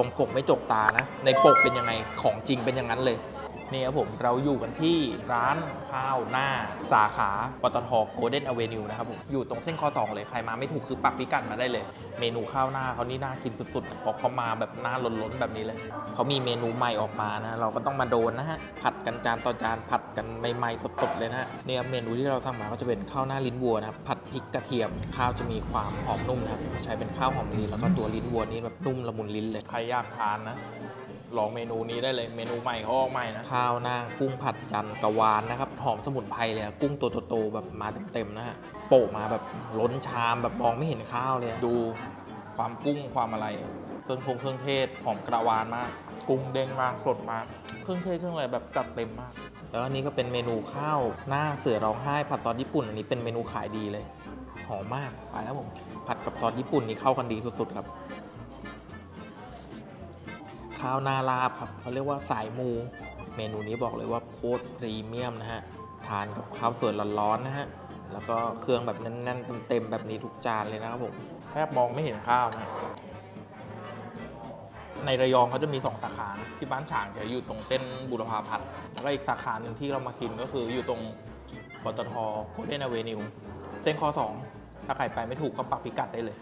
รงปกไม่จกตานะ ในปกเป็นยังไงของจริงเป็นอย่างนั้นเลย นี่ครับผมเราอยู่กันที่ร้านข้าวหน้า สาขาปตทโกลเด้นอเวนิวนะครับผมอยู่ตรงเส้นคอสองเลยใครมาไม่ถูกคือปักพิกัดมาได้เลย เมนูข้าวหน้าเขานี่น่ากินสุดๆพราะเขามาแบบหน้าล้นๆแบบนี้เลยเขามีเมนูใหม่ออกมานะเราก็ต้องมาโดนนะฮะผัดกันจานต่อจานผัดกันใหม่ๆสดๆเลยนะเนี่ยเมนูที่เราทำมาก็จะเป็นข้าวหน้าลิ้นวัวนะครับผัดพริกกระเทียมข้าวจะมีความหอมนุ่มนะครับใช้เป็นข้าวหอมลิแล้วก็ตัวลิ้นวัวนี่แบบนุ่มละมุนลิ้นเลยใครอยากทานนะ ลองเมนูนี้ได้เลยเมนูใหม่เขาออกใหม่นะข้าวหน้ากุ้งผัดจันทร์กะวานนะครับหอมสมุนไพรเลยอะกุ้งตัวโตๆแบบมาเต็มๆนะฮะโปะมาแบบล้นชามแบบมองไม่เห็นข้าวเลยอะดูความกุ้งความอะไร เครื่องพงเครื่องเทศหอมกระวานมาก กุ้งเด้งมากสดมากเครื่องเทศเครื่องอะไรแบบจัดเต็มมาก แล้วอันนี้ก็เป็นเมนูข้าวหน้าเสือร้องไห้ผัดซอสญี่ปุ่นอันนี้เป็นเมนูขายดีเลยหอมมากไปแล้วผมผัดกับซอสญี่ปุ่นนี่เข้ากันดีสุดๆครับ ข้าวหน้าลาบครับเขาเรียกว่าสายมู เมนูนี้บอกเลยว่าโคตรพรีเมียมนะฮะ ทานกับข้าวสวยร้อนๆนะฮะ แล้วก็เครื่องแบบแน่นๆเต็มๆแบบนี้ทุกจานเลยนะครับผมแทบมองไม่เห็นข้าวนะในระยองเขาจะมี 2 สาขาที่บ้านฉางจะอยู่ตรงเส้นบุรพาพัฒน์แล้วก็อีกสาขาหนึ่งที่เรามากินก็คืออยู่ตรงปตทโคเดนอเวนิวเส้นคอ2ถ้าใครไปไม่ถูกก็ปักพิกัดได้เลย